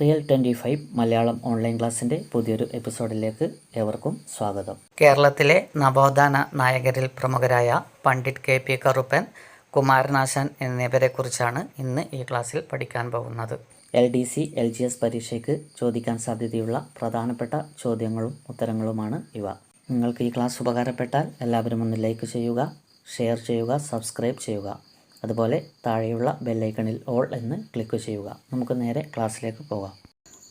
Real twenty five Malayalam online ക്ലാസ്സിന്റെ പുതിയൊരു എപ്പിസോഡിലേക്ക് ഏവർക്കും സ്വാഗതം. കേരളത്തിലെ നവോത്ഥാന നായകരിൽ പ്രമുഖരായ പണ്ഡിറ്റ് കെ പി കറുപ്പൻ കുമാരനാശൻ എന്നിവരെക്കുറിച്ചാണ് ഇന്ന് ഈ ക്ലാസ്സിൽ പഠിക്കാൻ പോകുന്നത്. L D C L G S പരീക്ഷയ്ക്ക് ചോദിക്കാൻ സാധ്യതയുള്ള പ്രധാനപ്പെട്ട ചോദ്യങ്ങളും ഉത്തരങ്ങളുമാണ് ഇവ. നിങ്ങൾക്ക് ഈ ക്ലാസ് ഉപകാരപ്പെട്ടാൽ എല്ലാവരും ഒന്ന് ലൈക്ക് ചെയ്യുക ഷെയർ ചെയ്യുക സബ്സ്ക്രൈബ് ചെയ്യുക. അതുപോലെ താഴെയുള്ള ബെല്ലൈക്കണിൽ ഓൾ എന്ന് ക്ലിക്ക് ചെയ്യുക. നമുക്ക് നേരെ ക്ലാസ്സിലേക്ക് പോകാം.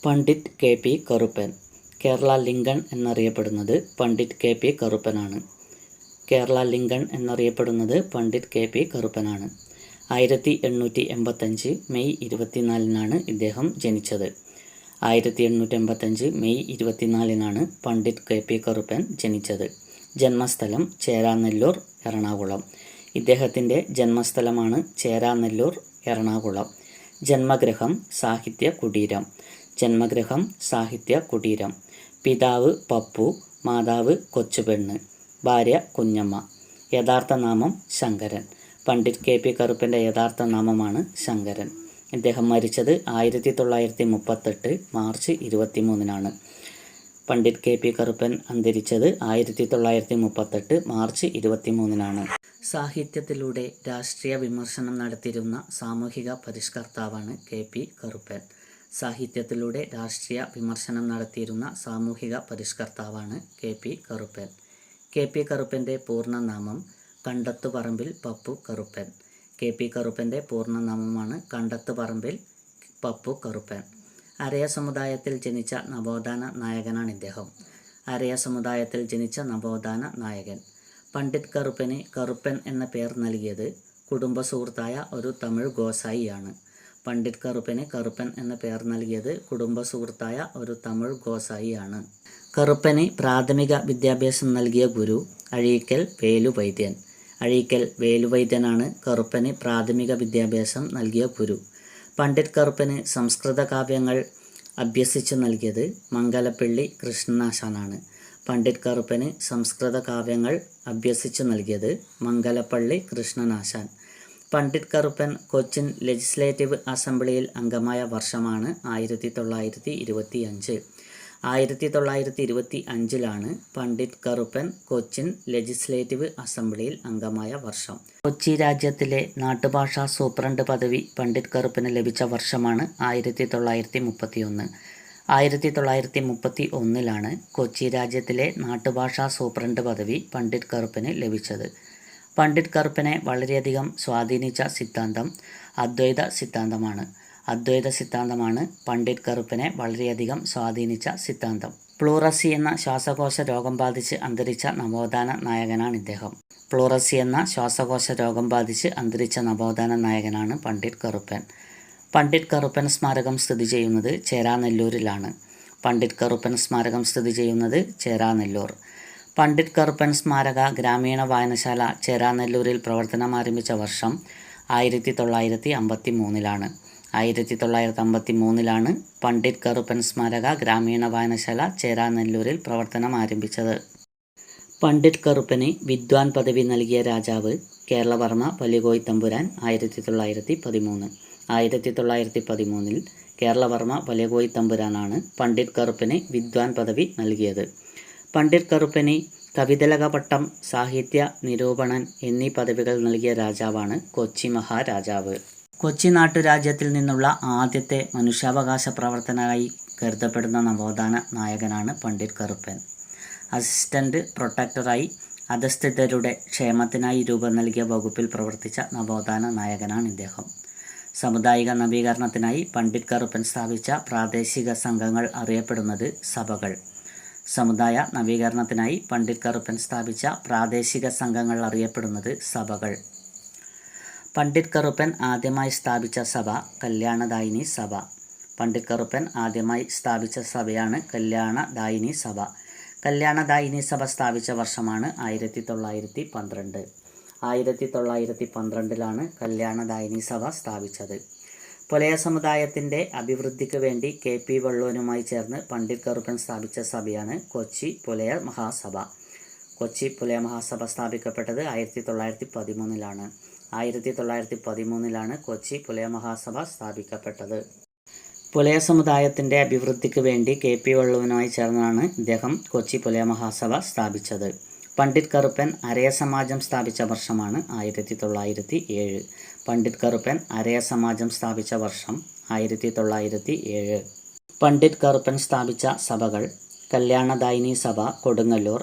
Pandit K P Karuppan. Kerala Lincoln എന്നറിയപ്പെടുന്നത് പണ്ഡിറ്റ് കെ പി കറുപ്പനാണ്. കേരള ലിങ്കൺ എന്നറിയപ്പെടുന്നത് പണ്ഡിറ്റ് കെ പി കറുപ്പനാണ്. ആയിരത്തി എണ്ണൂറ്റി എൺപത്തഞ്ച് മെയ് ഇരുപത്തിനാലിനാണ് ഇദ്ദേഹം ജനിച്ചത്. ആയിരത്തി എണ്ണൂറ്റി എൺപത്തഞ്ച് മെയ് ഇരുപത്തിനാലിനാണ് പണ്ഡിറ്റ് കെ പി കറുപ്പൻ ജനിച്ചത്. ജന്മസ്ഥലം ചേരാനെല്ലൂർ എറണാകുളം. ഇദ്ദേഹത്തിന്റെ ജന്മസ്ഥലമാണ് ചേരാനെല്ലൂർ എറണാകുളം. ജന്മഗൃഹം സാഹിത്യ കുടീരം. ജന്മഗൃഹം സാഹിത്യ കുടീരം. പിതാവ് പപ്പു മാതാവ് കൊച്ചുപെണ്ണ് ഭാര്യ കുഞ്ഞമ്മ. യഥാർത്ഥ നാമം ശങ്കരൻ. പണ്ഡിറ്റ് കെ പി കറുപ്പന്റെ യഥാർത്ഥ നാമമാണ് ശങ്കരൻ. ഇദ്ദേഹം മരിച്ചത് ആയിരത്തി തൊള്ളായിരത്തി മുപ്പത്തെട്ട് മാർച്ച് ഇരുപത്തി മൂന്നിനാണ് പണ്ഡിറ്റ് കെ പി കറുപ്പൻ അന്തരിച്ചത് ആയിരത്തി തൊള്ളായിരത്തി മുപ്പത്തെട്ട് മാർച്ച് ഇരുപത്തി മൂന്നിനാണ് സാഹിത്യത്തിലൂടെ രാഷ്ട്രീയ വിമർശനം നടത്തിയിരുന്ന സാമൂഹിക പരിഷ്കർത്താവാണ് കെ പി കറുപ്പൻ. സാഹിത്യത്തിലൂടെ രാഷ്ട്രീയ വിമർശനം നടത്തിയിരുന്ന സാമൂഹിക പരിഷ്കർത്താവാണ് K P Karuppan. K P കറുപ്പന്റെ പൂർണനാമം കണ്ടത്തുപറമ്പിൽ പപ്പു കറുപ്പൻ. കെ പി കറുപ്പന്റെ പൂർണനാമമാണ് കണ്ടത്തുപറമ്പിൽ പപ്പു കറുപ്പൻ. അരയ സമുദായത്തിൽ ജനിച്ച നവോത്ഥാന നായകനാണ് ഇദ്ദേഹം. അരയ സമുദായത്തിൽ ജനിച്ച നവോത്ഥാന നായകൻ. പണ്ഡിറ്റ് കറുപ്പന് കറുപ്പൻ എന്ന പേർ നൽകിയത് കുടുംബ സുഹൃത്തായ ഒരു തമിഴ് ഗോസായിയാണ്. പണ്ഡിറ്റ് കറുപ്പന് കറുപ്പൻ എന്ന പേർ നൽകിയത് കുടുംബ സുഹൃത്തായ ഒരു തമിഴ് ഗോസായിയാണ്. കറുപ്പന് പ്രാഥമിക വിദ്യാഭ്യാസം നൽകിയ ഗുരു അഴീക്കൽ വേലുവൈദ്യൻ. അഴീക്കൽ വേലുവൈദ്യനാണ് കറുപ്പന് പ്രാഥമിക വിദ്യാഭ്യാസം നൽകിയ ഗുരു. പണ്ഡിറ്റ് കറുപ്പന് സംസ്കൃത കാവ്യങ്ങൾ അഭ്യസിച്ചു നൽകിയത് മംഗലപ്പള്ളി കൃഷ്ണനാശാനാണ്. പണ്ഡിറ്റ് കറുപ്പന് സംസ്കൃത കാവ്യങ്ങൾ അഭ്യസിച്ചു നൽകിയത് മംഗലപ്പള്ളി കൃഷ്ണനാശാൻ. പണ്ഡിറ്റ് കറുപ്പൻ കൊച്ചിൻ ലെജിസ്ലേറ്റീവ് അസംബ്ലിയിൽ അംഗമായ വർഷമാണ് ആയിരത്തി തൊള്ളായിരത്തി ഇരുപത്തി അഞ്ച് ആയിരത്തി തൊള്ളായിരത്തി ഇരുപത്തി അഞ്ചിലാണ് പണ്ഡിറ്റ് കറുപ്പൻ കൊച്ചിൻ ലെജിസ്ലേറ്റീവ് അസംബ്ലിയിൽ അംഗമായ വർഷം. കൊച്ചി രാജ്യത്തിലെ നാട്ടുഭാഷാ സൂപ്രണ്ട് പദവി പണ്ഡിറ്റ് കറുപ്പന് ലഭിച്ച വർഷമാണ് ആയിരത്തി തൊള്ളായിരത്തി മുപ്പത്തി ഒന്ന് ആയിരത്തി തൊള്ളായിരത്തി മുപ്പത്തി ഒന്നിലാണ് കൊച്ചി രാജ്യത്തിലെ നാട്ടുഭാഷാ സൂപ്രണ്ട് പദവി പണ്ഡിറ്റ് കറുപ്പിന് ലഭിച്ചത്. പണ്ഡിറ്റ് കറുപ്പിനെ വളരെയധികം സ്വാധീനിച്ച സിദ്ധാന്തം അദ്വൈത സിദ്ധാന്തമാണ്. അദ്വൈത സിദ്ധാന്തമാണ് പണ്ഡിറ്റ് കറുപ്പിനെ വളരെയധികം സ്വാധീനിച്ച സിദ്ധാന്തം. പ്ലൂറസി എന്ന ശ്വാസകോശ രോഗം ബാധിച്ച് അന്തരിച്ച നവോത്ഥാന നായകനാണ് ഇദ്ദേഹം. പ്ലൂറസി എന്ന ശ്വാസകോശ രോഗം ബാധിച്ച് അന്തരിച്ച നവോത്ഥാന നായകനാണ് പണ്ഡിറ്റ് കറുപ്പൻ. പണ്ഡിറ്റ് കറുപ്പൻ സ്മാരകം സ്ഥിതി ചെയ്യുന്നത് ചേരാനെല്ലൂരിലാണ്. പണ്ഡിറ്റ് കറുപ്പൻ സ്മാരകം സ്ഥിതി ചെയ്യുന്നത് ചേരാനെല്ലൂർ. പണ്ഡിറ്റ് കറുപ്പൻ സ്മാരക ഗ്രാമീണ വായനശാല ചേരാനെല്ലൂരിൽ പ്രവർത്തനം ആരംഭിച്ച വർഷം ആയിരത്തി തൊള്ളായിരത്തി അമ്പത്തി മൂന്നിലാണ് ആയിരത്തി തൊള്ളായിരത്തി അമ്പത്തി മൂന്നിലാണ് പണ്ഡിറ്റ് കറുപ്പൻ സ്മാരക ഗ്രാമീണ വായനശാല ചേരാനെല്ലൂരിൽ പ്രവർത്തനം ആരംഭിച്ചത്. പണ്ഡിറ്റ് കറുപ്പന് വിദ്വാൻ പദവി നൽകിയ രാജാവ് കേരളവർമ്മ വലികോയ് തമ്പുരാൻ ആയിരത്തി തൊള്ളായിരത്തി പതിമൂന്ന് ആയിരത്തി തൊള്ളായിരത്തി പതിമൂന്നിൽ കേരളവർമ്മ വലകോയി തമ്പുരാനാണ് പണ്ഡിറ്റ് കറുപ്പന് വിദ്വാൻ പദവി നൽകിയത്. പണ്ഡിറ്റ് കറുപ്പന് കവിതലക പട്ടം സാഹിത്യ നിരൂപണൻ എന്നീ പദവികൾ നൽകിയ രാജാവാണ് കൊച്ചി മഹാരാജാവ്. കൊച്ചി നാട്ടുരാജ്യത്തിൽ നിന്നുള്ള ആദ്യത്തെ മനുഷ്യാവകാശ പ്രവർത്തനമായി കരുതപ്പെടുന്ന നവോത്ഥാന നായകനാണ് പണ്ഡിറ്റ് കറുപ്പൻ. അസിസ്റ്റന്റ് പ്രൊട്ടക്ടറായി അധസ്ഥിതരുടെ ക്ഷേമത്തിനായി രൂപം നൽകിയ വകുപ്പിൽ പ്രവർത്തിച്ച നവോത്ഥാന നായകനാണ് ഇദ്ദേഹം. സാമുദായിക നവീകരണത്തിനായി പണ്ഡിറ്റ് കറുപ്പൻ സ്ഥാപിച്ച പ്രാദേശിക സംഘങ്ങൾ അറിയപ്പെടുന്നത് സഭകൾ. സമുദായ നവീകരണത്തിനായി പണ്ഡിറ്റ് കറുപ്പൻ സ്ഥാപിച്ച പ്രാദേശിക സംഘങ്ങൾ അറിയപ്പെടുന്നത് സഭകൾ. പണ്ഡിറ്റ് കറുപ്പൻ ആദ്യമായി സ്ഥാപിച്ച സഭ കല്യാണദായിനി സഭ. പണ്ഡിറ്റ് കറുപ്പൻ ആദ്യമായി സ്ഥാപിച്ച സഭയാണ് കല്യാണദായിനി സഭ. കല്യാണദായിനി സഭ സ്ഥാപിച്ച വർഷമാണ് ആയിരത്തി തൊള്ളായിരത്തി പന്ത്രണ്ട് ആയിരത്തി തൊള്ളായിരത്തി പന്ത്രണ്ടിലാണ് കല്യാണദായിനി സഭ സ്ഥാപിച്ചത്. പുലയ സമുദായത്തിന്റെ അഭിവൃദ്ധിക്ക് വേണ്ടി കെ പി വള്ളൂനുമായി ചേർന്ന് പണ്ഡിറ്റ് കറുപ്പൻ സ്ഥാപിച്ച സഭയാണ് കൊച്ചി പുലയ മഹാസഭ. കൊച്ചി പുലയ മഹാസഭ സ്ഥാപിക്കപ്പെട്ടത് ആയിരത്തി തൊള്ളായിരത്തി പതിമൂന്നിലാണ് ആയിരത്തി തൊള്ളായിരത്തി പതിമൂന്നിലാണ് കൊച്ചി പുലയ മഹാസഭ സ്ഥാപിക്കപ്പെട്ടത്. പുലയ സമുദായത്തിന്റെ അഭിവൃദ്ധിക്ക് വേണ്ടി കെ പി വള്ളുവനുമായി ചേർന്നാണ് ഇദ്ദേഹം കൊച്ചി പുലയ മഹാസഭ സ്ഥാപിച്ചത്. പണ്ഡിറ്റ് കറുപ്പൻ അരയ സമാജം സ്ഥാപിച്ച വർഷമാണ് ആയിരത്തി തൊള്ളായിരത്തി ഏഴ്. പണ്ഡിറ്റ് കറുപ്പൻ അരയ സമാജം സ്ഥാപിച്ച വർഷം ആയിരത്തി തൊള്ളായിരത്തി ഏഴ്. പണ്ഡിറ്റ് കറുപ്പൻ സ്ഥാപിച്ച സഭകൾ കല്യാണദായിനി സഭ കൊടുങ്ങല്ലൂർ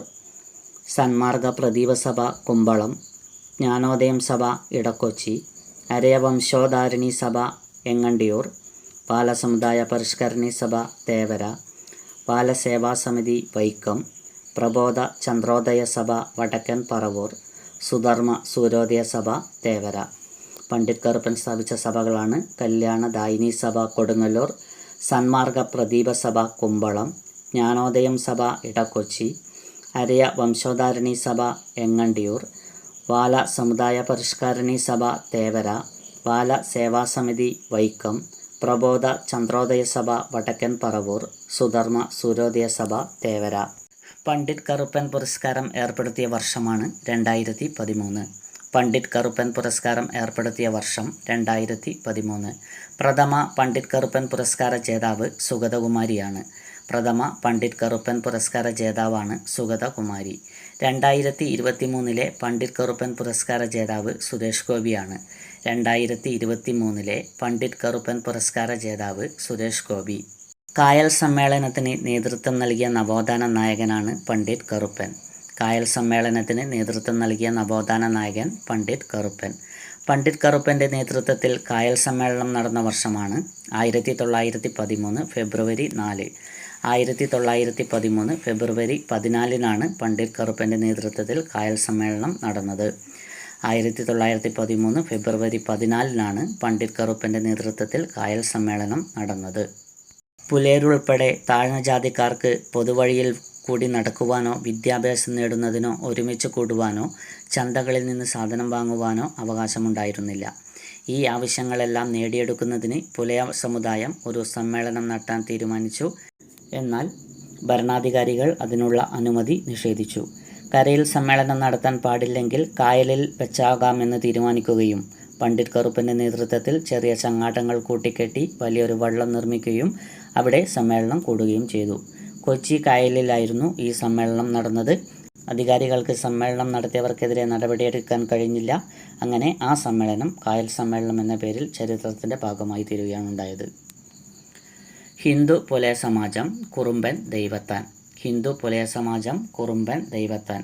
സന്മാർഗ പ്രദീപ സഭ കുമ്പളം ജ്ഞാനോദയം സഭ ഇടക്കൊച്ചി അരയവംശോധാരിണി സഭ എങ്ങണ്ടിയൂർ ബാലസമുദായ പരിഷ്കരണി സഭ തേവര ബാലസേവാ സമിതി വൈക്കം പ്രബോധ ചന്ദ്രോദയ സഭ വടക്കൻ പറവൂർ സുധർമ്മ സൂര്യോദയ സഭ തേവര. പണ്ഡിറ്റ് കറുപ്പൻ സ്ഥാപിച്ച സഭകളാണ് കല്യാണദായിനി സഭ കൊടുങ്ങല്ലൂർ സന്മാർഗ പ്രദീപ സഭ കുമ്പളം ജ്ഞാനോദയം സഭ ഇടക്കൊച്ചി അരയ വംശോധാരണി സഭ എങ്ങണ്ടിയൂർ ബാല സമുദായ പരിഷ്കാരണി സഭ തേവര ബാല സേവാസമിതി വൈക്കം പ്രബോധ ചന്ദ്രോദയ സഭ വടക്കൻ പറവൂർ സുധർമ്മ സൂര്യോദയ സഭ തേവര. പണ്ഡിറ്റ് കറുപ്പൻ പുരസ്കാരം ഏർപ്പെടുത്തിയ വർഷമാണ് രണ്ടായിരത്തി പതിമൂന്ന് പണ്ഡിറ്റ് കറുപ്പൻ പുരസ്കാരം ഏർപ്പെടുത്തിയ വർഷം രണ്ടായിരത്തി പതിമൂന്ന് പ്രഥമ പണ്ഡിറ്റ് കറുപ്പൻ പുരസ്കാര ജേതാവ് സുഗതകുമാരിയാണ്. പ്രഥമ പണ്ഡിറ്റ് കറുപ്പൻ പുരസ്കാര ജേതാവാണ് സുഗതകുമാരി. രണ്ടായിരത്തി ഇരുപത്തി മൂന്നിലെ പണ്ഡിറ്റ് കറുപ്പൻ പുരസ്കാര ജേതാവ് സുരേഷ് ഗോപിയാണ്. രണ്ടായിരത്തി ഇരുപത്തി മൂന്നിലെ പണ്ഡിറ്റ് കറുപ്പൻ പുരസ്കാര ജേതാവ് സുരേഷ് ഗോപി. കായൽ സമ്മേളനത്തിന് നേതൃത്വം നൽകിയ നവോത്ഥാന നായകനാണ് പണ്ഡിറ്റ് കറുപ്പൻ. കായൽ സമ്മേളനത്തിന് നേതൃത്വം നൽകിയ നവോത്ഥാന നായകൻ പണ്ഡിറ്റ് കറുപ്പൻ. പണ്ഡിറ്റ് കറുപ്പന്റെ നേതൃത്വത്തിൽ കായൽ സമ്മേളനം നടന്ന വർഷമാണ് ആയിരത്തി തൊള്ളായിരത്തി പതിമൂന്ന് ഫെബ്രുവരി നാല്. ആയിരത്തി തൊള്ളായിരത്തി പതിമൂന്ന് ഫെബ്രുവരി പതിനാലിനാണ് പണ്ഡിറ്റ് കറുപ്പന്റെ നേതൃത്വത്തിൽ കായൽ സമ്മേളനം നടന്നത്. ആയിരത്തി തൊള്ളായിരത്തി പതിമൂന്ന് ഫെബ്രുവരി പതിനാലിനാണ് പണ്ഡിറ്റ് കറുപ്പന്റെ നേതൃത്വത്തിൽ കായൽ സമ്മേളനം നടന്നത്. പുലേരുൾപ്പെടെ താഴ്ന്ന ജാതിക്കാർക്ക് പൊതുവഴിയിൽ കൂടി നടക്കുവാനോ വിദ്യാഭ്യാസം നേടുന്നതിനോ ഒരുമിച്ച് കൂടുവാനോ ചന്തകളിൽ നിന്ന് സാധനം വാങ്ങുവാനോ അവകാശമുണ്ടായിരുന്നില്ല. ഈ ആവശ്യങ്ങളെല്ലാം നേടിയെടുക്കുന്നതിന് പുലയ സമുദായം ഒരു സമ്മേളനം നടത്താൻ തീരുമാനിച്ചു. എന്നാൽ ഭരണാധികാരികൾ അതിനുള്ള അനുമതി നിഷേധിച്ചു. കരയിൽ സമ്മേളനം നടത്താൻ പാടില്ലെങ്കിൽ കായലിൽ വെച്ചാകാമെന്ന് തീരുമാനിക്കുകയും പണ്ഡിറ്റ് കറുപ്പന്റെ നേതൃത്വത്തിൽ ചെറിയ ചങ്ങാട്ടങ്ങൾ കൂട്ടിക്കെട്ടി വലിയൊരു വള്ളം നിർമ്മിക്കുകയും അവിടെ സമ്മേളനം കൂടുകയും ചെയ്തു. കൊച്ചി കായലിലായിരുന്നു ഈ സമ്മേളനം നടന്നത്. അധികാരികൾക്ക് സമ്മേളനം നടത്തിയവർക്കെതിരെ നടപടിയെടുക്കാൻ കഴിഞ്ഞില്ല. അങ്ങനെ ആ സമ്മേളനം കായൽ സമ്മേളനം എന്ന പേരിൽ ചരിത്രത്തിന്റെ ഭാഗമായി തീരുകയാണ് ഉണ്ടായത്. Hindu Pulaya Samajam Kurumban Daivathan. Hindu Pulaya Samajam Kurumban Daivathan.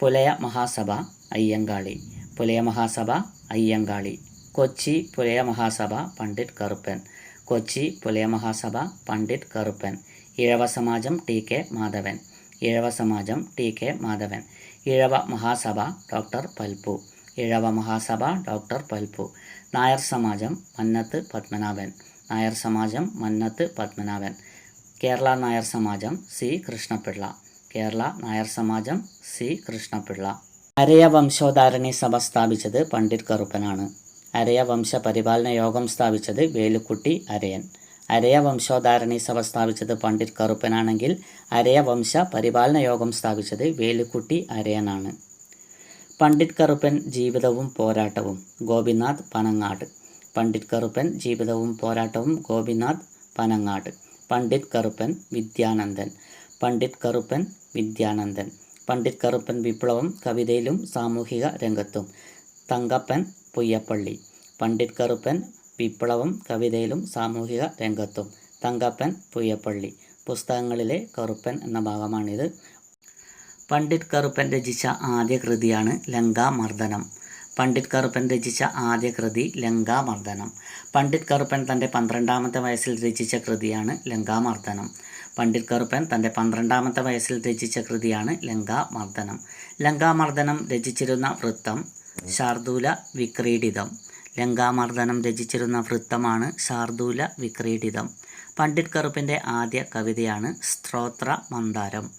Pulaya Mahasabha Ayyankali. Pulaya Mahasabha Ayyankali. Kochi Pulaya Mahasabha Pandit Karuppan. Kochi Pulaya Mahasabha Pandit Karuppan. Ezhava Samajam T K Madhavan. Ezhava Samajam T K Madhavan. Ezhava Mahasabha doctor Palpu. Ezhava Mahasabha doctor Palpu. Nair Samajam Mannath Padmanabhan. Nair Samajam Mannath Padmanabhan. Kerala Nair Samajam C. Krishnapillai. Kerala Nair Samajam C. Krishnapillai. Araya Vamsodharani Sabha സ്ഥാപിച്ചത് പണ്ഡിറ്റ് കറുപ്പനാണ്. അരയ വംശ പരിപാലന യോഗം സ്ഥാപിച്ചത് വേലുക്കുട്ടി അരയൻ. അരയ വംശോധാരണി സഭ സ്ഥാപിച്ചത് പണ്ഡിറ്റ് കറുപ്പനാണെങ്കിൽ അരയ വംശ പരിപാലന യോഗം സ്ഥാപിച്ചത് വേലുക്കുട്ടി അരയനാണ്. പണ്ഡിറ്റ് കറുപ്പൻ ജീവിതവും പോരാട്ടവും ഗോപിനാഥ് പനങ്ങാട്. പണ്ഡിറ്റ് കറുപ്പൻ ജീവിതവും പോരാട്ടവും ഗോപിനാഥ് പനങ്ങാട്. പണ്ഡിറ്റ് കറുപ്പൻ വിദ്യാനന്ദൻ. പണ്ഡിറ്റ് കറുപ്പൻ വിദ്യാനന്ദൻ. പണ്ഡിറ്റ് കറുപ്പൻ വിപ്ലവം കവിതയിലും സാമൂഹിക രംഗത്തും. തങ്കപ്പൻ പുയ്യപ്പള്ളി പണ്ഡിറ്റ് കറുപ്പൻ വിപ്ലവം കവിതയിലും സാമൂഹിക രംഗത്തും തങ്കപ്പൻ പുയ്യപ്പള്ളി പുസ്തകങ്ങളിലെ കറുപ്പൻ എന്ന ഭാഗമാണിത്. പണ്ഡിറ്റ് കറുപ്പൻ രചിച്ച ആദ്യ കൃതിയാണ് ലങ്കാമർദ്ദനം. പണ്ഡിറ്റ് കറുപ്പൻ രചിച്ച ആദ്യ കൃതി ലങ്കാമർദ്ദനം. പണ്ഡിറ്റ് കറുപ്പൻ തന്റെ പന്ത്രണ്ടാമത്തെ വയസ്സിൽ രചിച്ച കൃതിയാണ് ലങ്കാമർദ്ദനം. പണ്ഡിറ്റ് കറുപ്പൻ തന്റെ പന്ത്രണ്ടാമത്തെ വയസ്സിൽ രചിച്ച കൃതിയാണ് ലങ്കാമർദ്ദനം. ലങ്കാമർദ്ദനം രചിച്ചിരുന്ന വൃത്തം ശാർദൂല വിക്രീഡിതം. ലങ്കാമർദ്ദനം രചിച്ചിരുന്ന വൃത്തമാണ് ശാർദൂല വിക്രീഡിതം. പണ്ഡിറ്റ് കറുപ്പിന്റെ ആദ്യ കവിതയാണ് സ്ത്രോത്ര മന്ദാരം.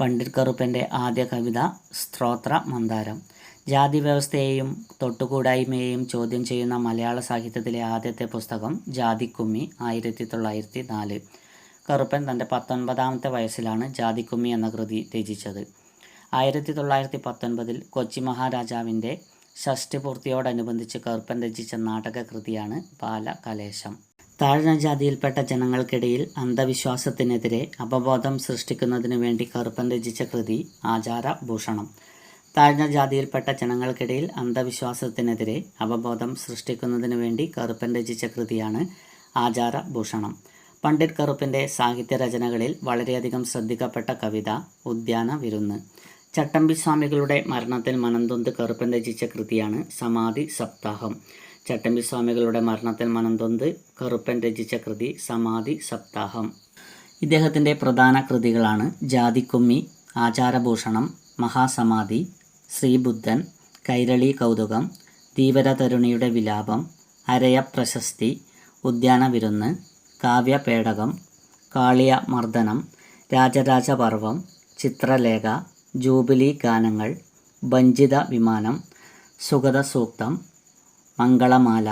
പണ്ഡിറ്റ് കറുപ്പിന്റെ ആദ്യ കവിത സ്ത്രോത്ര മന്ദാരം. ജാതി വ്യവസ്ഥയെയും തൊട്ടുകൂടായ്മയെയും ചോദ്യം ചെയ്യുന്ന മലയാള സാഹിത്യത്തിലെ ആദ്യത്തെ പുസ്തകം ജാതിക്കുമ്മി ആയിരത്തി തൊള്ളായിരത്തി നാല് കറുപ്പൻ തന്റെ പത്തൊൻപതാമത്തെ വയസ്സിലാണ് ജാതിക്കുമ്മി എന്ന കൃതി രചിച്ചത്. ആയിരത്തി തൊള്ളായിരത്തി പത്തൊൻപതിൽ കൊച്ചി മഹാരാജാവിന്റെ ഷഷ്ടിപൂർത്തിയോടനുബന്ധിച്ച് കറുപ്പൻ രചിച്ച നാടകകൃതിയാണ് ബാലകലേശം. താഴ്ന്ന ജാതിയിൽപ്പെട്ട ജനങ്ങൾക്കിടയിൽ അന്ധവിശ്വാസത്തിനെതിരെ അപബോധം സൃഷ്ടിക്കുന്നതിനു വേണ്ടി കറുപ്പൻ രചിച്ച കൃതി ആചാരഭൂഷണം. താഴ്ന്ന ജാതിയിൽപ്പെട്ട ജനങ്ങൾക്കിടയിൽ അന്ധവിശ്വാസത്തിനെതിരെ അവബോധം സൃഷ്ടിക്കുന്നതിനു വേണ്ടി കറുപ്പൻ രചിച്ച കൃതിയാണ് ആചാരഭൂഷണം. പണ്ഡിറ്റ് കറുപ്പിന്റെ സാഹിത്യ രചനകളിൽ വളരെയധികം ശ്രദ്ധിക്കപ്പെട്ട കവിത ഉദ്യാന വിരുന്ന് ചട്ടമ്പി സ്വാമികളുടെ മരണത്തിൽ മനംതൊന്ത് കറുപ്പൻ രചിച്ച കൃതിയാണ് സമാധി സപ്താഹം. ചട്ടമ്പി സ്വാമികളുടെ മരണത്തിൽ മനംതൊന്ത് കറുപ്പൻ രചിച്ച കൃതി സമാധി സപ്താഹം. ഇദ്ദേഹത്തിന്റെ പ്രധാന കൃതികളാണ് ജാതിക്കുമ്മി ആചാരഭൂഷണം മഹാസമാധി ശ്രീബുദ്ധൻ കൈരളി കൗതുകം ധീവര തരുണിയുടെ വിലാപം അരയ പ്രശസ്തി ഉദ്യാന കാവ്യപേടകം കാളിയ മർദ്ദനം രാജരാജപർവം ചിത്രലേഖ ജൂബിലി ഗാനങ്ങൾ ഭഞ്ചിത വിമാനം സുഗത സൂക്തം മംഗളമാല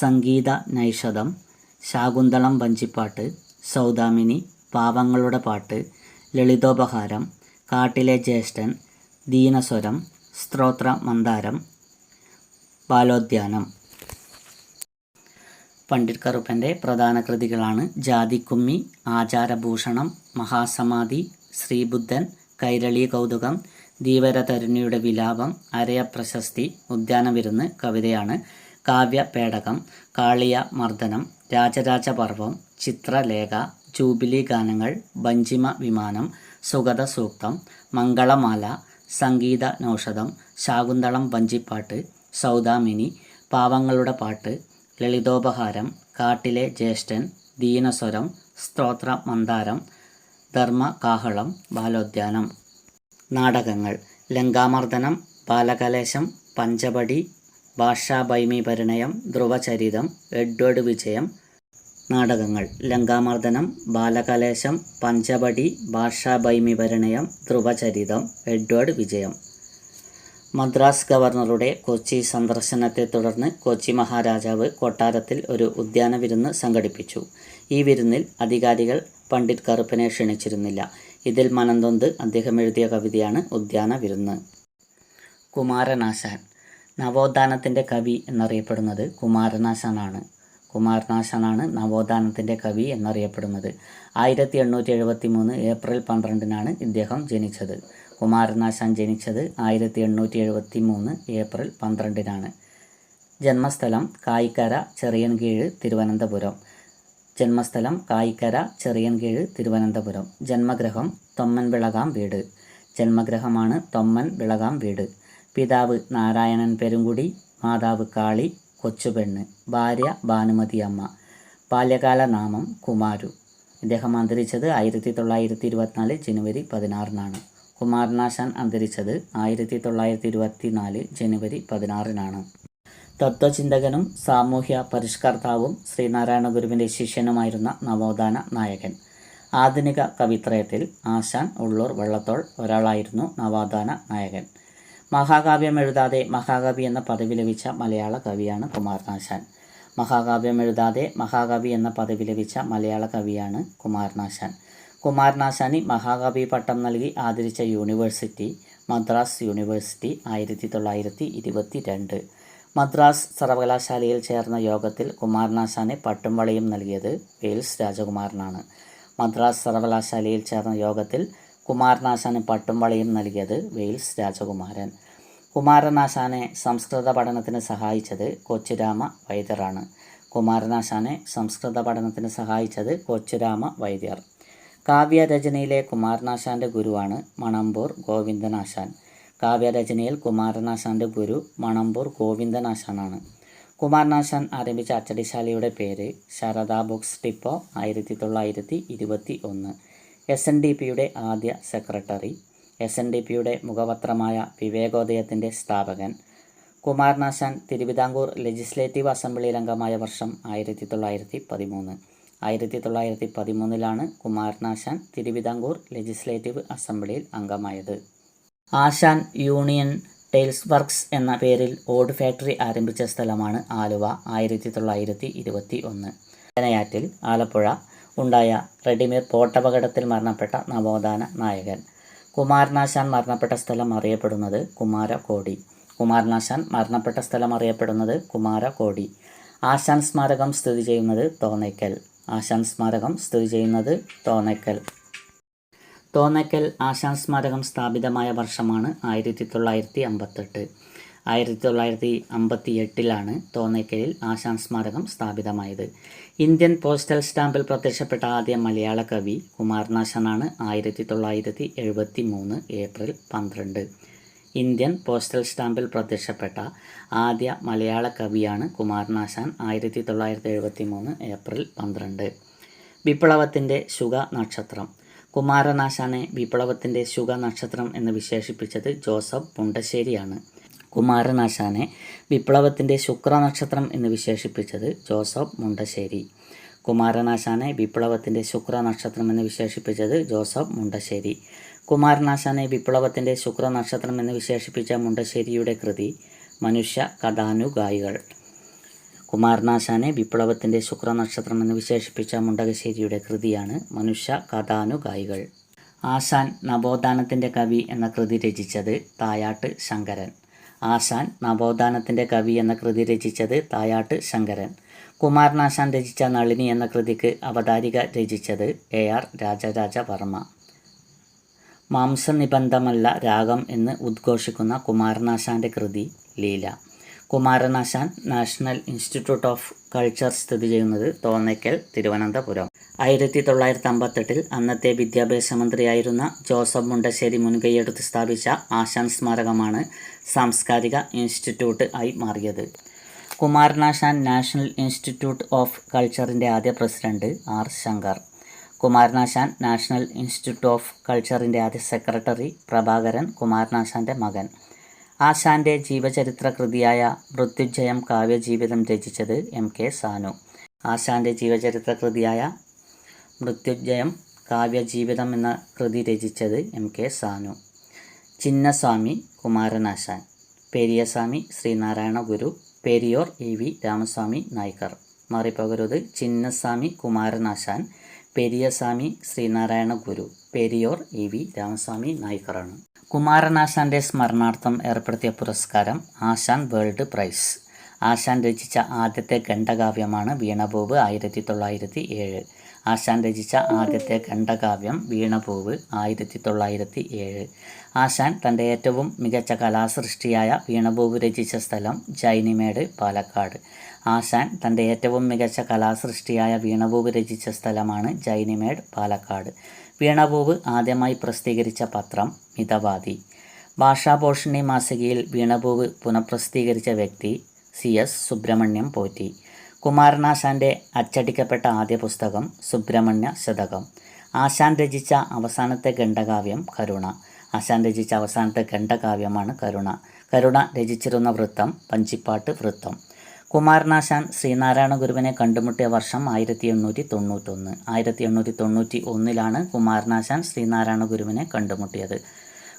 സംഗീത നൈഷധം ശാകുന്തളം വഞ്ചിപ്പാട്ട് സൗദാമിനി പാവങ്ങളുടെ പാട്ട് ലളിതോപഹാരം കാട്ടിലെ ജ്യേഷ്ഠൻ ദീനസ്വരം സ്ത്രോത്ര മന്ദാരം ബാലോദ്യാനം. പണ്ഡിറ്റ് കറുപ്പന്റെ പ്രധാന കൃതികളാണ് ജാതിക്കുമ്മി ആചാരഭൂഷണം മഹാസമാധി ശ്രീബുദ്ധൻ കൈരളി കൗതുകം ധീവരതരുണിയുടെ വിലാപം അരയ പ്രശസ്തി ഉദ്യാനവിരുന്ന് കവിതയാണ് കാവ്യ പേടകം കാളിയ മർദ്ദനം രാജരാജ പർവം ചിത്രലേഖ ജൂബിലി ഗാനങ്ങൾ ബഞ്ചിമ വിമാനം സുഗത സൂക്തം മംഗളമാല സംഗീത നോഷധം ശാകുന്തളം വഞ്ചിപ്പാട്ട് സൗദാമിനി പാവങ്ങളുടെ പാട്ട് ലളിതോപഹാരം കാട്ടിലെ ജ്യേഷ്ഠൻ ദീനസ്വരം സ്തോത്ര മന്ദാരം ധർമ്മ കാഹളം ബാലോദ്യാനം. നാടകങ്ങൾ. ലങ്കാമർദ്ദനം ബാലകലേശം പഞ്ചപടി ഭാഷാഭൈമി പരിണയം ധ്രുവചരിതം എഡ്വേർഡ് വിജയം. നാടകങ്ങൾ. ലങ്കാമർദ്ദനം ബാലകലേശം പഞ്ചപടി ഭാഷാഭൈമി പരിണയം ധ്രുവചരിതം എഡ്വേർഡ് വിജയം. മദ്രാസ് ഗവർണറുടെ കൊച്ചി സന്ദർശനത്തെ തുടർന്ന് കൊച്ചി മഹാരാജാവ് കൊട്ടാരത്തിൽ ഒരു ഉദ്യാന വിരുന്ന് സംഘടിപ്പിച്ചു. ഈ വിരുന്നിൽ അധികാരികൾ പണ്ഡിറ്റ് കറുപ്പനെ ക്ഷണിച്ചിരുന്നില്ല. ഇതിൽ മനന്തൊന്ത് അദ്ദേഹം എഴുതിയ കവിതയാണ് ഉദ്യാന വിരുന്ന്. കുമാരനാശാൻ. നവോത്ഥാനത്തിന്റെ കവി എന്നറിയപ്പെടുന്നത് കുമാരനാശാനാണ്. കുമാരനാശാനാണ് നവോത്ഥാനത്തിന്റെ കവി എന്നറിയപ്പെടുന്നത്. ആയിരത്തി എണ്ണൂറ്റി എഴുപത്തി മൂന്ന് ഏപ്രിൽ പന്ത്രണ്ടിനാണ് ഇദ്ദേഹം ജനിച്ചത്. കുമാരനാശാൻ ജനിച്ചത് ആയിരത്തി എണ്ണൂറ്റി എഴുപത്തി മൂന്ന് ഏപ്രിൽ പന്ത്രണ്ടിനാണ്. ജന്മസ്ഥലം കായിക്കര ചെറിയൻകീഴ് തിരുവനന്തപുരം. ജന്മസ്ഥലം കായിക്കര ചെറിയൻകീഴ് തിരുവനന്തപുരം. ജന്മഗ്രഹം തൊമ്മൻ വിളകാം വീട്. ജന്മഗ്രഹമാണ് തൊമ്മൻ വിളകാം വീട്. പിതാവ് നാരായണൻ പെരുങ്കുടി മാതാവ് കാളി കൊച്ചുപെണ്ണ് ഭാര്യ ഭാനുമതി അമ്മ. ബാല്യകാല നാമം കുമാരു. ഇദ്ദേഹം അന്തരിച്ചത് ആയിരത്തി തൊള്ളായിരത്തി ഇരുപത്തിനാല് ജനുവരി പതിനാറിനാണ്. കുമാരനാശാൻ അന്തരിച്ചത് ആയിരത്തി തൊള്ളായിരത്തി ഇരുപത്തി നാല് ജനുവരി പതിനാറിനാണ്. തത്വചിന്തകനും സാമൂഹ്യ പരിഷ്കർത്താവും ശ്രീനാരായണ ഗുരുവിന്റെ ശിഷ്യനുമായിരുന്ന നവോത്ഥാന നായകൻ. ആധുനിക കവിത്രയത്തിൽ ആശാൻ ഉള്ളൂർ വള്ളത്തോൾ ഒരാളായിരുന്നു നവോത്ഥാന നായകൻ. മഹാകാവ്യം എഴുതാതെ മഹാകവി എന്ന പദവി ലഭിച്ച മലയാള കവിയാണ് കുമാരനാശാൻ മഹാകാവ്യം എഴുതാതെ മഹാകവി എന്ന പദവി ലഭിച്ച മലയാള കവിയാണ് കുമാരനാശാൻ കുമാരനാശാനി മഹാകവി പട്ടം നൽകി ആദരിച്ച യൂണിവേഴ്സിറ്റി മദ്രാസ് യൂണിവേഴ്സിറ്റി ആയിരത്തി തൊള്ളായിരത്തി ഇരുപത്തി രണ്ട് മദ്രാസ് സർവകലാശാലയിൽ ചേർന്ന യോഗത്തിൽ കുമാരനാശാനെ പട്ടുംവളയും നൽകിയത് വെയിൽസ് രാജകുമാരനാണ്. മദ്രാസ് സർവകലാശാലയിൽ ചേർന്ന യോഗത്തിൽ കുമാരനാശാന് പട്ടുംവളയും നൽകിയത് വെയിൽസ് രാജകുമാരൻ. കുമാരനാശാനെ സംസ്കൃത പഠനത്തിന് സഹായിച്ചത് കൊച്ചുരാമ വൈദ്യറാണ്. കുമാരനാശാനെ സംസ്കൃത പഠനത്തിന് സഹായിച്ചത് കൊച്ചുരാമ വൈദ്യർ. കാവ്യരചനയിലെ കുമാരനാശാന്റെ ഗുരുവാണ് മണമ്പൂർ ഗോവിന്ദനാശാൻ. കാവ്യരചനയിൽ കുമാരനാശാന്റെ ഗുരു മണമ്പൂർ ഗോവിന്ദനാശാനാണ്. കുമാരനാശാൻ ആരംഭിച്ച അച്ചടിശാലയുടെ പേര് ശാരദാ ബുക്സ് ഡിപ്പോ ആയിരത്തി തൊള്ളായിരത്തി ഇരുപത്തി ഒന്ന് എസ് എൻ ഡി പിയുടെ ആദ്യ സെക്രട്ടറി എസ് എൻ ഡി പിയുടെ മുഖപത്രമായ വിവേകോദയത്തിന്റെ സ്ഥാപകൻ കുമാരനാശാൻ തിരുവിതാംകൂർ ലെജിസ്ലേറ്റീവ് അസംബ്ലിയിൽ അംഗമായ വർഷം ആയിരത്തി തൊള്ളായിരത്തി പതിമൂന്ന് ആയിരത്തി തൊള്ളായിരത്തി പതിമൂന്നിലാണ് കുമാരനാശാൻ തിരുവിതാംകൂർ ലെജിസ്ലേറ്റീവ് അസംബ്ലിയിൽ അംഗമായത്. ആശാൻ യൂണിയൻ ടൈൽസ് വർക്ക്സ് എന്ന പേരിൽ ഓട് ഫാക്ടറി ആരംഭിച്ച സ്ഥലമാണ് ആലുവ ആയിരത്തി തൊള്ളായിരത്തി ഇരുപത്തി ഒന്ന് ചനയാറ്റിൽ ആലപ്പുഴ ഉണ്ടായ റെഡിമേർ പോട്ടപകടത്തിൽ മരണപ്പെട്ട നവോത്ഥാന നായകൻ. കുമാരനാശാൻ മരണപ്പെട്ട സ്ഥലം അറിയപ്പെടുന്നത് കുമാരകോടി. കുമാരനാശാൻ മരണപ്പെട്ട സ്ഥലം അറിയപ്പെടുന്നത് കുമാരകോടി. ആശാൻ സ്മാരകം സ്ഥിതി ചെയ്യുന്നത് തോന്നയ്ക്കൽ. ആശാൻ സ്മാരകം സ്ഥിതി ചെയ്യുന്നത് തോന്നയ്ക്കൽ. തോന്നയ്ക്കൽ ആശാൻ സ്മാരകം സ്ഥാപിതമായ വർഷമാണ് ആയിരത്തി തൊള്ളായിരത്തി അമ്പത്തെട്ട് ആയിരത്തി തൊള്ളായിരത്തി അമ്പത്തി എട്ടിലാണ് തോന്നയ്ക്കലിൽ ആശാൻ സ്മാരകം സ്ഥാപിതമായത്. ഇന്ത്യൻ പോസ്റ്റൽ സ്റ്റാമ്പിൽ പ്രത്യക്ഷപ്പെട്ട ആദ്യ മലയാള കവി കുമാർനാശനാണ് ആയിരത്തി തൊള്ളായിരത്തി എഴുപത്തി മൂന്ന് ഏപ്രിൽ പന്ത്രണ്ട്. ഇന്ത്യൻ പോസ്റ്റൽ സ്റ്റാമ്പിൽ പ്രത്യക്ഷപ്പെട്ട ആദ്യ മലയാള കവിയാണ് കുമാരനാശാൻ ആയിരത്തി തൊള്ളായിരത്തി എഴുപത്തി മൂന്ന് ഏപ്രിൽ പന്ത്രണ്ട്. വിപ്ലവത്തിന്റെ ശുഗ നക്ഷത്രം. കുമാരനാശാനെ വിപ്ലവത്തിന്റെ ശുഗ നക്ഷത്രം എന്ന് വിശേഷിപ്പിച്ചത് ജോസഫ് പുണ്ടശ്ശേരിയാണ് കുമാരനാശാനെ വിപ്ലവത്തിന്റെ ശുക്ര നക്ഷത്രം എന്ന് വിശേഷിപ്പിച്ചത് ജോസഫ് മുണ്ടശ്ശേരി. കുമാരനാശാനെ വിപ്ലവത്തിന്റെ ശുക്ര നക്ഷത്രം എന്ന് വിശേഷിപ്പിച്ചത് ജോസഫ് മുണ്ടശ്ശേരി. കുമാരനാശാനെ വിപ്ലവത്തിന്റെ ശുക്ര നക്ഷത്രം എന്ന് വിശേഷിപ്പിച്ച മുണ്ടശ്ശേരിയുടെ കൃതി മനുഷ്യ കഥാനുഗായികൾ. കുമാരനാശാനെ വിപ്ലവത്തിന്റെ ശുക്രനക്ഷത്രം എന്ന് വിശേഷിപ്പിച്ച മുണ്ടകശ്ശേരിയുടെ കൃതിയാണ് മനുഷ്യ കഥാനുഗായികൾ. ആശാൻ നവോത്ഥാനത്തിന്റെ കവി എന്ന കൃതി രചിച്ചത് തായാട്ട് ശങ്കരൻ. ആശാൻ നവോത്ഥാനത്തിന്റെ കവി എന്ന കൃതി രചിച്ചത് തായാട്ട് ശങ്കരൻ. കുമാരനാശാൻ രചിച്ച നളിനി എന്ന കൃതിക്ക് അവതാരിക രചിച്ചത് എ ആർ രാജരാജ വർമ്മ മാംസനിബന്ധമല്ല രാഗം എന്ന് ഉദ്ഘോഷിക്കുന്ന കുമാരനാശാന്റെ കൃതി Leela. Kumaranasan national institute of culture സ്ഥിതി ചെയ്യുന്നത് തോന്നയ്ക്കൽ തിരുവനന്തപുരം. ആയിരത്തി തൊള്ളായിരത്തി അമ്പത്തെട്ടിൽ അന്നത്തെ വിദ്യാഭ്യാസ മന്ത്രിയായിരുന്ന ജോസഫ് മുണ്ടശ്ശേരി മുൻകൈയെടുത്ത് സ്ഥാപിച്ച ആശാൻ സ്മാരകമാണ് സാംസ്കാരിക ഇൻസ്റ്റിറ്റ്യൂട്ട് ആയി മാറിയത്. കുമാരനാശാൻ നാഷണൽ ഇൻസ്റ്റിറ്റ്യൂട്ട് ഓഫ് കൾച്ചറിന്റെ ആദ്യ president R Shankar. Kumaranasan national institute of കൾച്ചറിന്റെ ആദ്യ സെക്രട്ടറി പ്രഭാകരൻ കുമാരനാശാന്റെ മകൻ. ആശാന്റെ ജീവചരിത്ര കൃതിയായ മൃത്യുജയം കാവ്യജീവിതം രചിച്ചത് എം കെ സാനു. ആശാന്റെ ജീവചരിത്ര കൃതിയായ മൃത്യുജയം കാവ്യജീവിതം എന്ന കൃതി രചിച്ചത് M K Sanu. Chinnaswami Kumaranasan. Periyaswami Sreenarayana Guru. Periyar E V Ramaswami Naicker മാറിപ്പോകരുത് Chinnaswamy Kumaranasan. Periyasamy Sreenarayana Guru. Periyar E V Ramaswamy നായ്ക്കറാണ് കുമാരനാശാന്റെ സ്മരണാർത്ഥം ഏർപ്പെടുത്തിയ പുരസ്കാരം ആശാൻ വേൾഡ് പ്രൈസ്. ആശാൻ രചിച്ച ആദ്യത്തെ ഖണ്ഡകാവ്യമാണ് വീണപൂവ് ആയിരത്തി തൊള്ളായിരത്തി ഏഴ് ആശാൻ രചിച്ച ആദ്യത്തെ ഖണ്ഡകാവ്യം വീണപൂവ് ആയിരത്തി തൊള്ളായിരത്തി ഏഴ് ആശാൻ തന്റെ ഏറ്റവും മികച്ച കലാസൃഷ്ടിയായ വീണപൂവ് രചിച്ച സ്ഥലം ജൈനിമേട് പാലക്കാട്. ആശാൻ തന്റെ ഏറ്റവും മികച്ച കലാസൃഷ്ടിയായ വീണപൂവ് രചിച്ച സ്ഥലമാണ് ജൈനിമേട് പാലക്കാട്. വീണപൂവ് ആദ്യമായി പ്രസിദ്ധീകരിച്ച പത്രം മിതവാദി. ഭാഷാഭൂഷണി മാസികയിൽ വീണപൂവ് പുനഃപ്രസിദ്ധീകരിച്ച വ്യക്തി സി എസ് സുബ്രഹ്മണ്യം പോറ്റി. കുമാരനാശാന്റെ അച്ചടിക്കപ്പെട്ട ആദ്യ പുസ്തകം സുബ്രഹ്മണ്യ ശതകം. ആശാൻ രചിച്ച അവസാനത്തെ ഖണ്ഡകാവ്യം കരുണ. ആശാൻ രചിച്ച അവസാനത്തെ ഖണ്ഡകാവ്യമാണ് കരുണ. കരുണ രചിച്ചിരുന്ന വൃത്തം പഞ്ചിപ്പാട്ട് വൃത്തം. കുമാരനാശാൻ ശ്രീനാരായണ ഗുരുവിനെ കണ്ടുമുട്ടിയ വർഷം ആയിരത്തി എണ്ണൂറ്റി തൊണ്ണൂറ്റൊന്ന് ആയിരത്തി എണ്ണൂറ്റി തൊണ്ണൂറ്റി ഒന്നിലാണ് കുമാരനാശാൻ ശ്രീനാരായണ ഗുരുവിനെ കണ്ടുമുട്ടിയത്.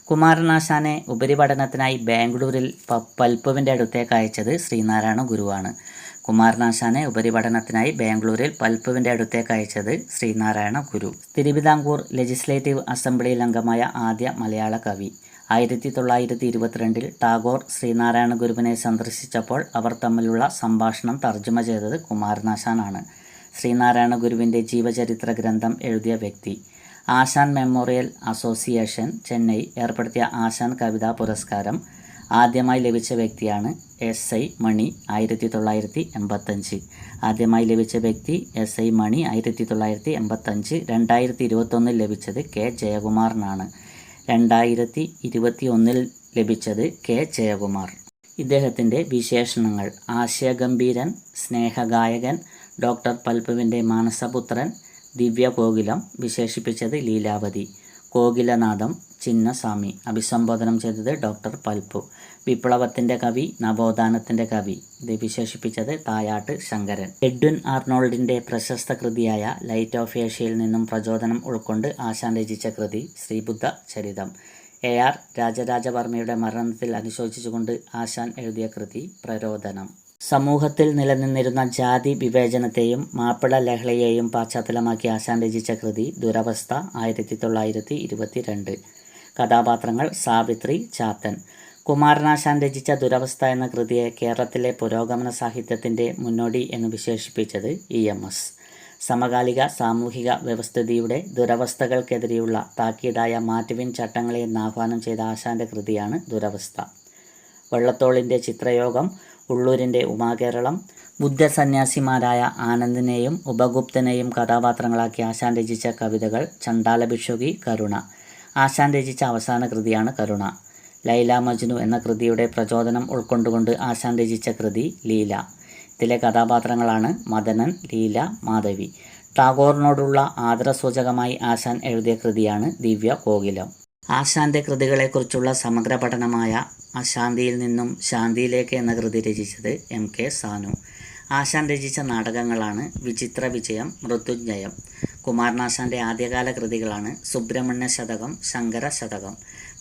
കുമാരനാശാനെ ഉപരിപഠനത്തിനായി ബാംഗ്ലൂരിൽ പ പൽപ്പുവിന്റെ അടുത്തേക്ക് അയച്ചത് ശ്രീനാരായണ ഗുരുവാണ് കുമാരനാശാനെ ഉപരിപഠനത്തിനായി ബാംഗ്ലൂരിൽ പൽപ്പുവിന്റെ അടുത്തേക്ക് അയച്ചത് ശ്രീനാരായണ ഗുരു തിരുവിതാംകൂർ ലെജിസ്ലേറ്റീവ് അസംബ്ലിയിൽ അംഗമായ ആദ്യ മലയാള കവി. ആയിരത്തി തൊള്ളായിരത്തി ഇരുപത്തിരണ്ടിൽ ടാഗോർ ശ്രീനാരായണ ഗുരുവിനെ സന്ദർശിച്ചപ്പോൾ അവർ തമ്മിലുള്ള സംഭാഷണം തർജമ ചെയ്തത് കുമാരനാശാനാണ്. ശ്രീനാരായണ ഗുരുവിന്റെ ജീവചരിത്ര ഗ്രന്ഥം എഴുതിയ വ്യക്തി. ആശാൻ മെമ്മോറിയൽ അസോസിയേഷൻ ചെന്നൈ ഏർപ്പെടുത്തിയ ആശാൻ കവിതാ പുരസ്കാരം ആദ്യമായി ലഭിച്ച വ്യക്തിയാണ് എസ് ഐ മണി ആയിരത്തി തൊള്ളായിരത്തി എൺപത്തഞ്ച് ആദ്യമായി ലഭിച്ച വ്യക്തി എസ് ഐ മണി ആയിരത്തി തൊള്ളായിരത്തി എൺപത്തഞ്ച് രണ്ടായിരത്തി ഇരുപത്തൊന്നിൽ ലഭിച്ചത് കെ ജയകുമാറിനാണ്. രണ്ടായിരത്തി ഇരുപത്തി ഒന്നിൽ ലഭിച്ചത് കെ ജയകുമാർ. ഇദ്ദേഹത്തിന്റെ വിശേഷണങ്ങൾ ആശയഗംഭീരൻ സ്നേഹഗായകൻ ഡോക്ടർ പൽപ്പുവിന്റെ മാനസപുത്രൻ ദിവ്യ കോകിലം വിശേഷിപ്പിച്ചത് ലീലാവതി കോകിലനാഥം ചിന്നസ്വാമി അഭിസംബോധനം ചെയ്തത് ഡോക്ടർ പൽപ്പു. വിപ്ലവത്തിന്റെ കവി നവോത്ഥാനത്തിന്റെ കവി. ഇത് വിശേഷിപ്പിച്ചത് തായാട്ട് ശങ്കരൻ. എഡ്വിൻ ആർണോൾഡിന്റെ പ്രശസ്ത കൃതിയായ ലൈറ്റ് ഓഫ് ഏഷ്യയിൽ നിന്നും പ്രചോദനം ഉൾക്കൊണ്ട് ആശാൻ രചിച്ച കൃതി ശ്രീബുദ്ധ ചരിതം. എ ആർ രാജരാജവർമ്മയുടെ മരണത്തിൽ അനുശോചിച്ചുകൊണ്ട് ആശാൻ എഴുതിയ കൃതി പ്രരോദനം. സമൂഹത്തിൽ നിലനിന്നിരുന്ന ജാതി വിവേചനത്തെയും മാപ്പിള ലഹളയെയും പശ്ചാത്തലമാക്കി ആശാൻ രചിച്ച കൃതി ദുരവസ്ഥ ആയിരത്തി തൊള്ളായിരത്തി ഇരുപത്തി രണ്ട് കഥാപാത്രങ്ങൾ സാവിത്രി ചാത്തൻ. കുമാരനാശാൻ രചിച്ച ദുരവസ്ഥ എന്ന കൃതിയെ കേരളത്തിലെ പുരോഗമന സാഹിത്യത്തിന്റെ മുന്നോടി എന്ന് വിശേഷിപ്പിച്ചത് ഇ. എം. എസ്. സമകാലിക സാമൂഹിക വ്യവസ്ഥിതിയുടെ ദുരവസ്ഥകൾക്കെതിരെയുള്ള താക്കീതായ മാറ്റുവിൻ ചട്ടങ്ങളെ ആഹ്വാനം ചെയ്ത ആശാന്റെ കൃതിയാണ് ദുരവസ്ഥ. വെള്ളത്തോളിന്റെ ചിത്രയോഗം ഉള്ളൂരിന്റെ ഉമാകേരളം ബുദ്ധസന്യാസിമാരായ ആനന്ദിനെയും ഉപഗുപ്തനെയും കഥാപാത്രങ്ങളാക്കി ആശാൻ രചിച്ച കവിതകൾ ചണ്ടാലഭിഷുകി കരുണ. ആശാൻ രചിച്ച അവസാന കൃതിയാണ് കരുണ. ലൈല മജ്നു എന്ന കൃതിയുടെ പ്രചോദനം ഉൾക്കൊണ്ടുകൊണ്ട് ആശാൻ രചിച്ച കൃതി ലീല. ഇതിലെ കഥാപാത്രങ്ങളാണ് മദനൻ ലീല മാധവി. ടാഗോറിനോടുള്ള ആദരസൂചകമായി ആശാൻ എഴുതിയ കൃതിയാണ് ദിവ്യ കോകിലം. ആശാന്റെ കൃതികളെക്കുറിച്ചുള്ള സമഗ്ര പഠനമായ അശാന്തിയിൽ നിന്നും ശാന്തിയിലേക്ക് എന്ന കൃതി രചിച്ചത് എം കെ സാനു. ആശാൻ രചിച്ച നാടകങ്ങളാണ് വിചിത്ര വിജയം മൃത്യുഞ്ജയം. കുമാരനാശാന്റെ ആദ്യകാല കൃതികളാണ് സുബ്രഹ്മണ്യ ശതകം ശങ്കര ശതകം.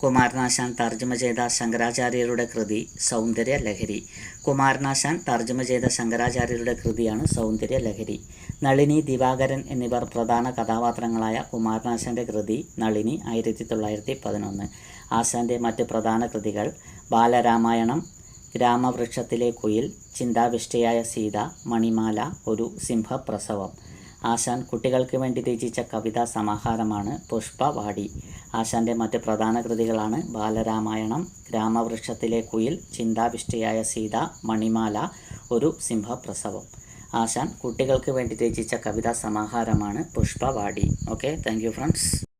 കുമാരനാശാൻ തർജമ ചെയ്ത ശങ്കരാചാര്യരുടെ കൃതി സൗന്ദര്യ ലഹരി. കുമാരനാശാൻ തർജമ ചെയ്ത ശങ്കരാചാര്യരുടെ കൃതിയാണ് സൗന്ദര്യ ലഹരി. നളിനി ദിവാകരൻ എന്നിവർ പ്രധാന കഥാപാത്രങ്ങളായ കുമാരനാശാന്റെ കൃതി നളിനി ആയിരത്തി തൊള്ളായിരത്തി പതിനൊന്ന്. ആശാന്റെ മറ്റ് പ്രധാന കൃതികൾ ബാലരാമായണം ഗ്രാമവൃക്ഷത്തിലെ കുയിൽ ചിന്താവിഷ്ടയായ സീത മണിമാല ഒരു സിംഹപ്രസവം. ആശാൻ കുട്ടികൾക്ക് വേണ്ടി രചിച്ച കവിതാ സമാഹാരമാണ് പുഷ്പവാടി. ആശാന്റെ മറ്റ് പ്രധാന കൃതികളാണ് ബാലരാമായണം രാമവൃക്ഷത്തിലെ കുയിൽ ചിന്താവിഷ്ടയായ സീത മണിമാല ഒരു സിംഹപ്രസവം. ആശാൻ കുട്ടികൾക്ക് വേണ്ടി രചിച്ച കവിതാ സമാഹാരമാണ് പുഷ്പവാടി. Okay thank friends